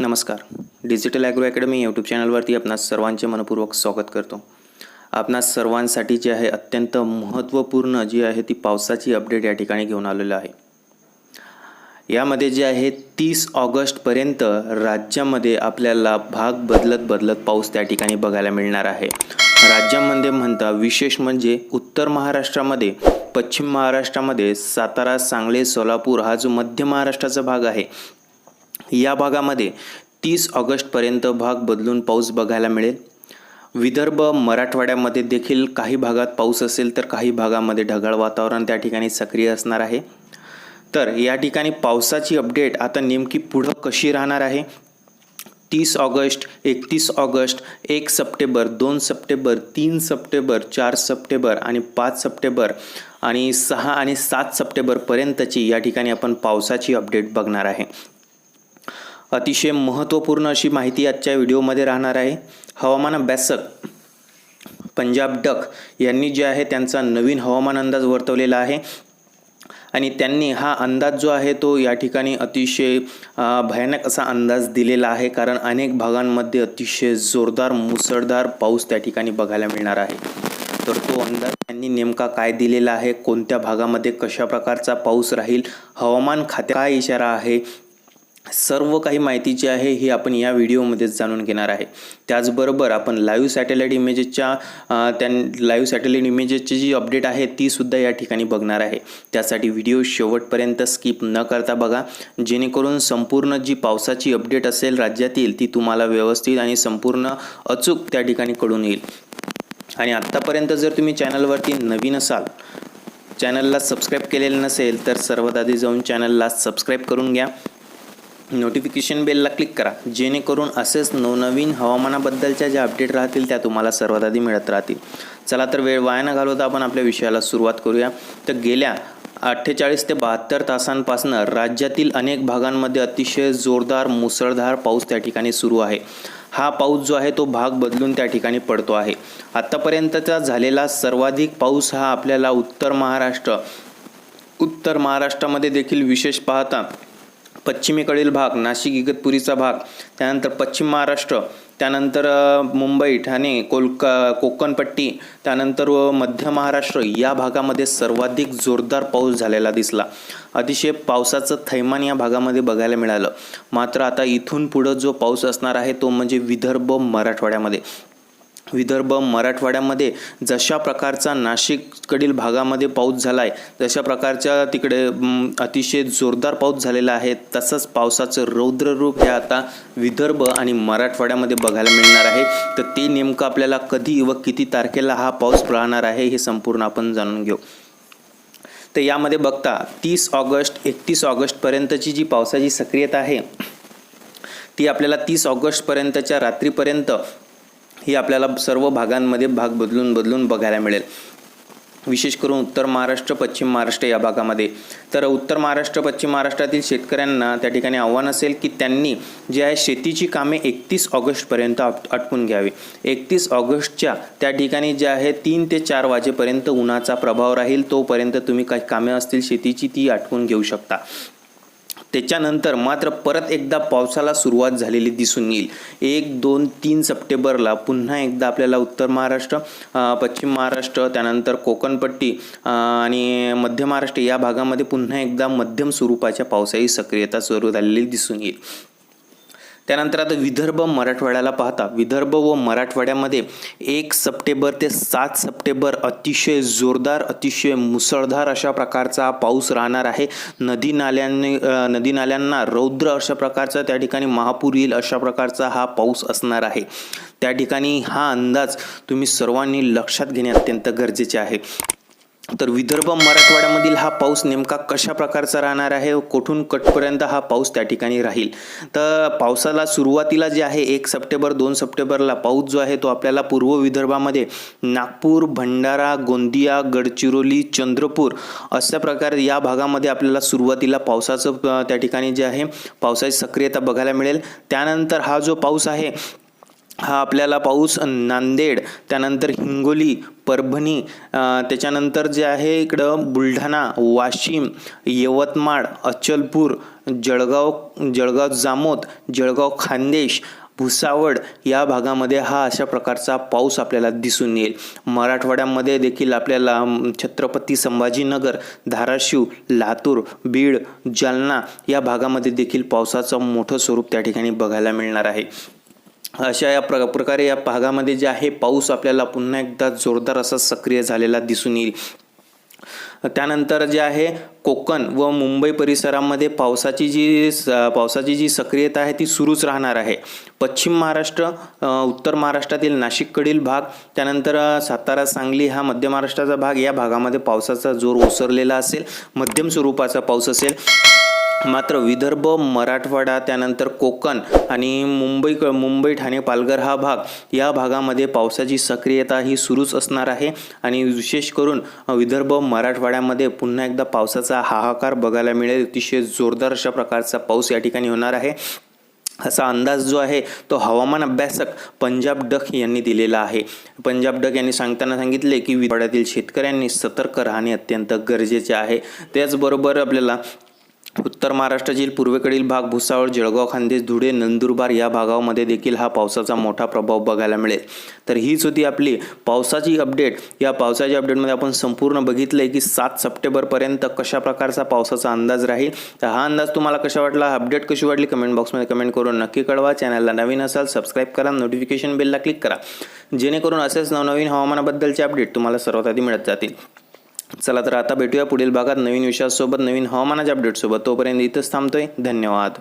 नमस्कार. Digital agro academy YouTube चॅनलवरती आपणास सर्वांचे मनपूर्वक स्वागत करतो. आपणास सर्वांसाठी जे आहे अत्यंत महत्त्वपूर्ण जी आहे ती पावसाची अपडेट या ठिकाणी घेऊन आलेलं आहे. यामध्ये जे आहे तीस ऑगस्टपर्यंत राज्यामध्ये आपल्याला भाग बदलत बदलत पाऊस त्या ठिकाणी बघायला मिळणार आहे. राज्यामध्ये म्हणता विशेष म्हणजे उत्तर महाराष्ट्रामध्ये पश्चिम महाराष्ट्रामध्ये सातारा सांगली सोलापूर हा जो मध्य महाराष्ट्राचा भाग आहे या भागामध्ये तीस ऑगस्टपर्यंत भाग बदलून पाऊस बघायला मिळेल. विदर्भ मराठवाड्यामध्ये देखील काही भागात पाऊस असेल तर काही भागामध्ये ढगाळ वातावरण त्या ठिकाणी सक्रिय असणार आहे. तर या ठिकाणी पावसाची अपडेट आता नेमकी पुढं कशी राहणार आहे? तीस ऑगस्ट एकतीस ऑगस्ट एक सप्टेंबर दोन सप्टेंबर तीन सप्टेंबर चार सप्टेंबर आणि पाच सप्टेंबर आणि सहा आणि सात सप्टेंबरपर्यंतची या ठिकाणी आपण पावसाची अपडेट बघणार आहे. अतिशय महत्त्वपूर्ण अशी माहिती आजच्या व्हिडिओमध्ये राहणार आहे. हवामान अभ्यासक पंजाब डक यांनी जे आहे त्यांचा नवीन हवामान अंदाज वर्तवलेला आहे. आणि त्यांनी हा अंदाज जो आहे तो या ठिकाणी अतिशय भयानक असा अंदाज दिलेला आहे. कारण अनेक भागांमध्ये अतिशय जोरदार मुसळधार पाऊस त्या ठिकाणी बघायला मिळणार आहे. तर तो अंदाज त्यांनी नेमका काय दिलेला आहे? कोणत्या भागामध्ये कशा प्रकारचा पाऊस राहील? हवामान खात्या काय इशारा आहे? सर्व काही माहिती जी आहे ही आपण या व्हिडिओमध्येच जाणून घेणार आहे. त्याचबरोबर आपण लाईव्ह सॅटेलाईट इमेजेसच्या त्या लाईव्ह सॅटेलाईट इमेजेसची जी अपडेट आहे ती सुद्धा या ठिकाणी बघणार आहे. त्यासाठी व्हिडिओ शेवटपर्यंत स्किप न करता बघा. जेणेकरून संपूर्ण जी पावसाची अपडेट असेल राज्यातील ती तुम्हाला व्यवस्थित आणि संपूर्ण अचूक त्या ठिकाणी कळून येईल. आणि आत्तापर्यंत जर तुम्ही चॅनलवरती नवीन असाल चॅनलला सबस्क्राईब केलेलं नसेल तर सर्वात आधी जाऊन चॅनलला सबस्क्राईब करून घ्या. नोटिफिकेशन बेलला क्लिक करा. जेणेकरून असेच नवनवीन हवामानाबद्दलच्या ज्या अपडेट राहतील त्या तुम्हाला सर्वात आधी मिळत राहतील. चला तर वेळ वाया न घालवता आपण आपल्या विषयाला सुरुवात करूया. तर गेल्या अठ्ठेचाळीस ते बहात्तर तासांपासून राज्यातील अनेक भागांमध्ये अतिशय जोरदार मुसळधार पाऊस त्या ठिकाणी सुरू आहे. हा पाऊस जो आहे तो भाग बदलून त्या ठिकाणी पडतो आहे. आत्तापर्यंतचा झालेला सर्वाधिक पाऊस हा आपल्याला उत्तर महाराष्ट्र उत्तर महाराष्ट्रामध्ये देखील विशेष पाहता पश्चिमेकडील भाग नाशिक इगतपुरीचा भाग त्यानंतर पश्चिम महाराष्ट्र त्यानंतर मुंबई ठाणे कोलका कोकणपट्टी त्यानंतर व मध्य महाराष्ट्र या भागामध्ये सर्वाधिक जोरदार पाऊस झालेला दिसला. अतिशय पावसाचं थैमान या भागामध्ये बघायला मिळालं. मात्र आता इथून पुढं जो पाऊस असणार आहे तो म्हणजे विदर्भ मराठवाड्यामध्ये. विदर्भ मराठवाड्यामध्ये जशा प्रकारचा नाशिककडील भागामध्ये पाऊस झाला आहे तशा प्रकारच्या तिकडे अतिशय जोरदार पाऊस झालेला आहे. तसंच पावसाचं रौद्ररूप हे आता विदर्भ आणि मराठवाड्यामध्ये बघायला मिळणार आहे. तर ते नेमकं आपल्याला कधी व किती तारखेला हा पाऊस राहणार आहे हे संपूर्ण आपण जाणून घेऊ. तर यामध्ये बघता तीस ऑगस्ट एकतीस ऑगस्टपर्यंतची जी पावसाची सक्रियता आहे ती आपल्याला तीस ऑगस्टपर्यंतच्या रात्रीपर्यंत ही आपल्याला सर्व भागांमध्ये भाग बदलून बदलून बघायला मिळेल. विशेष करून उत्तर महाराष्ट्र पश्चिम महाराष्ट्र या भागामध्ये. तर उत्तर महाराष्ट्र पश्चिम महाराष्ट्रातील शेतकऱ्यांना त्या ठिकाणी आव्हान असेल की त्यांनी जे आहे शेतीची कामे एकतीस ऑगस्टपर्यंत आट आटपून घ्यावी. एकतीस ऑगस्टच्या त्या ठिकाणी जे आहे तीन ते चार वाजेपर्यंत उन्हाचा प्रभाव राहील तोपर्यंत तुम्ही काही कामे असतील शेतीची ती आटवून घेऊ शकता. त्याच्यानंतर मात्र परत एकदा पावसाला सुरुवात झालेली दिसून येईल. एक दोन तीन सप्टेंबरला पुन्हा एकदा आपल्याला उत्तर महाराष्ट्र पश्चिम महाराष्ट्र त्यानंतर कोकणपट्टी आणि मध्य महाराष्ट्र या भागामध्ये पुन्हा एकदा मध्यम स्वरूपाच्या पावसाची सक्रियता सुरू झालेली दिसून येईल. त्यानंतर आता विदर्भ मराठवाड्याला पाहता विदर्भ व मराठवाड्यामध्ये एक सप्टेंबर ते सात सप्टेंबर अतिशय जोरदार अतिशय मुसळधार अशा प्रकारचा पाऊस राहणार आहे. नदी नाल्यांनी नदी नाल्यांना रौद्र अशा प्रकारचा त्या ठिकाणी महापूर येईल अशा प्रकारचा हा पाऊस असणार आहे. त्या ठिकाणी हा अंदाज तुम्ही सर्वांनी लक्षात घेणे अत्यंत गरजेचे आहे. तर विदर्भ मराठवाड्यामधील हा पाऊस नेमका कशा प्रकारचा राहणार आहे? कुठून कटपर्यंत हा पाऊस त्या ठिकाणी राहील? तर पावसाला सुरुवातीला जे आहे एक सप्टेंबर दोन सप्टेंबरला पाऊस जो आहे तो आपल्याला पूर्व विदर्भामध्ये नागपूर भंडारा गोंदिया गडचिरोली चंद्रपूर अशा प्रकारे या भागामध्ये आपल्याला सुरुवातीला पावसाचं त्या ठिकाणी जे आहे पावसाची सक्रियता बघायला मिळेल. त्यानंतर हा जो पाऊस आहे हा आपल्याला पाऊस नांदेड त्यानंतर हिंगोली परभणी त्याच्यानंतर जे आहे इकडं बुलढाणा वाशिम यवतमाळ अचलपूर जळगाव जळगाव जामोद जळगाव खान्देश भुसावळ या भागामध्ये हा अशा प्रकारचा पाऊस आपल्याला दिसून येईल. मराठवाड्यामध्ये देखील आपल्याला छत्रपती संभाजीनगर धाराशिव लातूर बीड जालना या भागामध्ये देखील पावसाचं मोठं स्वरूप त्या ठिकाणी बघायला मिळणार आहे. अशा या प्र प्रकारे या भागामध्ये जे आहे पाऊस आपल्याला पुन्हा एकदा जोरदार असा सक्रिय झालेला दिसून येईल. त्यानंतर जे आहे कोकण व मुंबई परिसरामध्ये पावसाची जी स- पावसाची जी सक्रियता आहे ती सुरूच राहणार आहे. पश्चिम महाराष्ट्र उत्तर महाराष्ट्रातील नाशिककडील भाग त्यानंतर सातारा सांगली हा मध्य महाराष्ट्राचा भाग या भागामध्ये पावसाचा जोर ओसरलेला असेल. मध्यम स्वरूपाचा पाऊस असेल. मात्र विदर्भ मराठवाडा त्यानंतर कोकण आणि मुंबई मुंबई ठाणे पालघर हा भाग या भागामध्ये पावसाची सक्रियता ही सुरूच असणार आहे. आणि विशेष करून विदर्भ मराठवाड्यामध्ये पुन्हा एकदा पावसाचा हाहाकार बघायला मिळेल. अतिशय जोरदार अशा प्रकारचा पाऊस या ठिकाणी होणार आहे. असा अंदाज जो आहे तो हवामान अभ्यासक पंजाब डक यांनी दिलेला आहे. पंजाब डक यांनी सांगताना सांगितले की विदर्भातील शेतकऱ्यांनी सतर्क राहणे अत्यंत गरजेचे आहे. त्याचबरोबर आपल्याला उत्तर महाराष्ट्रातील पूर्वेकडील भाग भुसावळ जळगाव खानदेश धुळे नंदुरबार या भागामध्ये देखील हा पावसाचा मोठा प्रभाव बघायला मिळेल. तर हीच होती आपली पावसाची अपडेट या पावसाच्या अपडेटमध्ये आपण संपूर्ण बघितलं आहे की सात सप्टेंबरपर्यंत कशा प्रकारचा पावसाचा अंदाज राहील. तर हा अंदाज तुम्हाला कशा वाटला अपडेट कशी वाटली कमेंट बॉक्समध्ये कमेंट करून नक्की कळवा. चॅनलला नवीन असाल सबस्क्राईब करा नोटिफिकेशन बेलला क्लिक करा. जेणेकरून असेच नवनवीन हवामानाबद्दलचे अपडेट तुम्हाला सर्वात आधी मिळत जातील. चला तर आता भेटूया पुढील भागात नवीन विषयासोबत नवीन हवामानाच्या अपडेटसोबत तोपर्यंत इथंच थांबतोय. धन्यवाद.